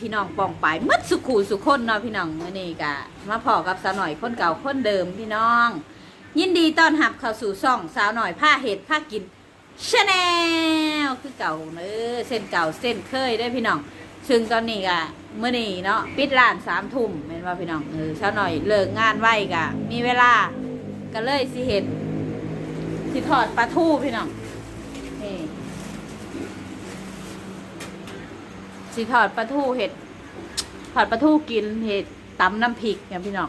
พี่น้องปองไปมัดสุขูสุขคนเนาะพี่น้องมื้อนี้ก็มาพอกับสาวหน่อยคนเก่าคนเดิมพี่น้อง ยินดีต้อนรับเข้าสู่ซ่องสาวหน่อยผ้าเห็ดผ้ากินชาแนลคือเก่าเออเส้นเก่าเส้นเคยได้พี่น้อง ซึ่งตอนนี้ก็เมื่อนี้เนาะปิดร้านสามทุ่มเป็นว่าพี่น้องเออสาวหน่อยเลิกงานไว้กะ มีเวลาก็เลยสิเห็ดสิทอดปลาทูพี่น้องนี่ สิทอดปลาทูเห็ดทอดปลาทูกินเห็ดตำน้ำพริกเนี่ยพี่น้อง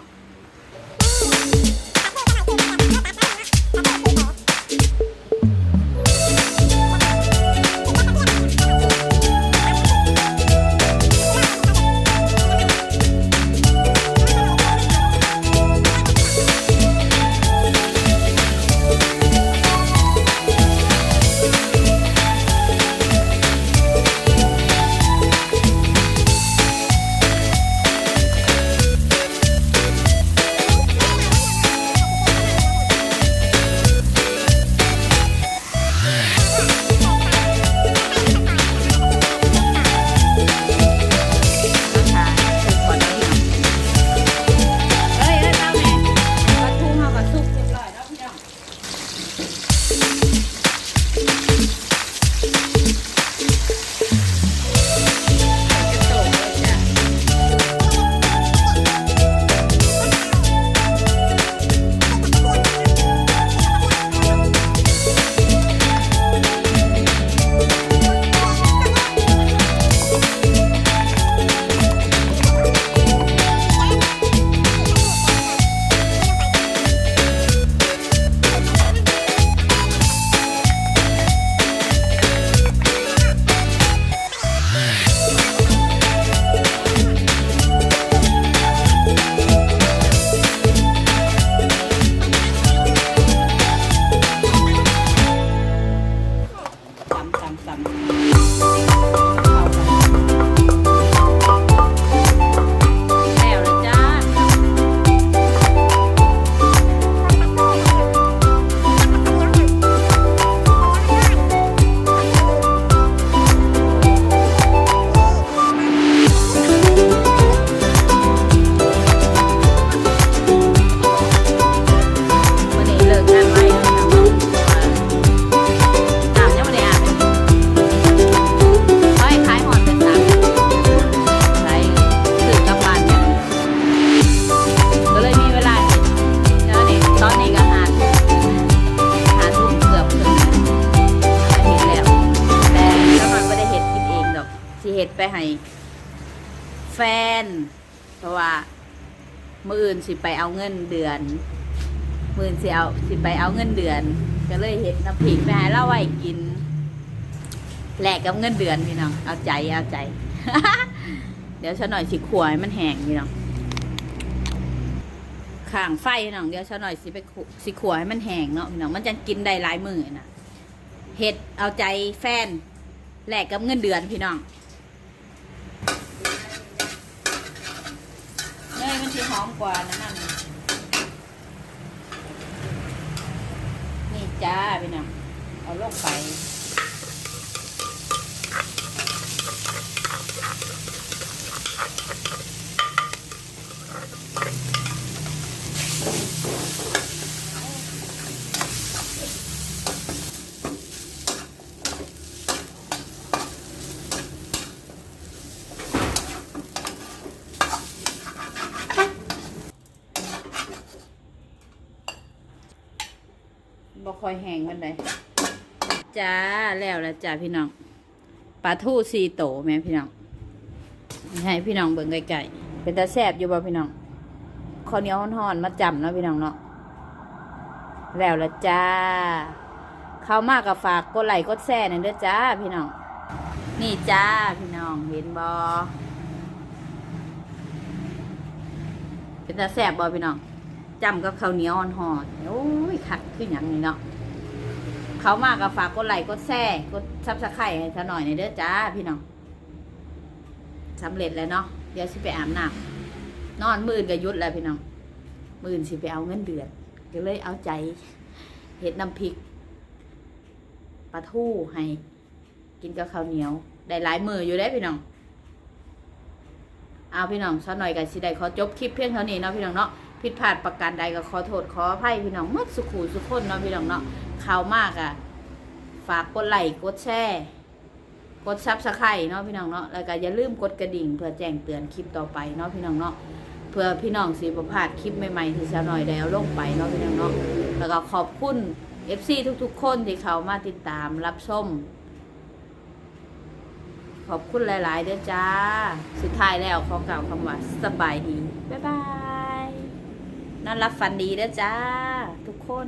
ำ เห็ดไปให้แฟน เพราะว่ามื่ออื่นสิไปเอาเงินเดือน มื่นสิเอาสิไปเอาเงินเดือน ก็เลยเห็ดน้ำพริกไปให้เราไว้กินแลกกับเงินเดือนพี่น้อง เอาใจเอาใจ เดี๋ยวฉันหน่อยสิขวให้มันแห้งพี่น้องข้างไฟพี่น้อง เดี๋ยวฉันหน่อยสิไปสิขวให้มันแห้งเนาะพี่น้อง มันจะกินได้หลายมือนะเห็ดเอาใจแฟนแลกกับเงินเดือนพี่น้อง ที่หอมกว่านั่นนั่นนี่จ้าพี่น้องเอาลงไป บ่คอยแห้งมันเลยจ้าแล้วล้วจ้าพี่น้องปลาทูซีโตแม่พี่น้องให้พี่น้องเบิ่งไกลๆเป็นตาแซบอยู่บ่พี่น้องข้าวเหนียวห่อนๆมาจำเนาะพี่น้องเนาะแล้วล้วจ้าเข้ามากกับฝากกดไลค์กดแชร์หน่อยเด้อจ้าพี่น้องนี่จ้าพี่น้องเห็นบ่เป็นตาแซบบ่พี่น้อง จำกับข้าวเหนียวห่อนๆโอ้ยขัดขึ้นอย่างนี้เนาะเขามากับฝากกดไลค์กดแชร์กดซับสไครต์ให้หน่อยในเด้อจ้าพี่น้องสำเร็จแล้วเนาะเดี๋ยวสิไปอาบน้ำนอนมื่นก็หยุดแล้วพี่น้องมื่นสิไปเอาเงินเดือนก็เลยเอาใจเห็ดน้ำพริกปลาทูให้กินกับข้าวเหนียว ได้หลายมืออยู่ได้พี่น้องเอาพี่น้องสักหน่อยกันสิได้ขอจบคลิปเพียงเท่านี้เนาะพี่น้องเนาะ ผิดพลาดประการใดก็ขอโทษขออภัยพี่น้องหมดสุขูสุขคนเนาะพี่น้องเนาะข่าวมากอะ ฝากกดไลค์กดแชร์กดซับสไครต์เนาะพี่น้องเนาะแล้วก็อย่าลืมกดกระดิ่ง เพื่อแจ้งเตือนคลิปต่อไปเนาะพี่น้องเนาะเพื่อพี่น้องสิบ่พาดคลิปใหม่ๆที่จะหน่อยแล้วลงไปเนาะพี่น้องเนาะแล้วก็ขอบคุณ FC ทุกๆ คนที่เขามาติดตามรับชมขอบคุณหลาย ๆ เด้อจ้า สุดท้ายแล้วขอกล่าวคำว่าสบายดี บ๊ายบาย นอนรับฝันดีเด้อจ้า ทุกคน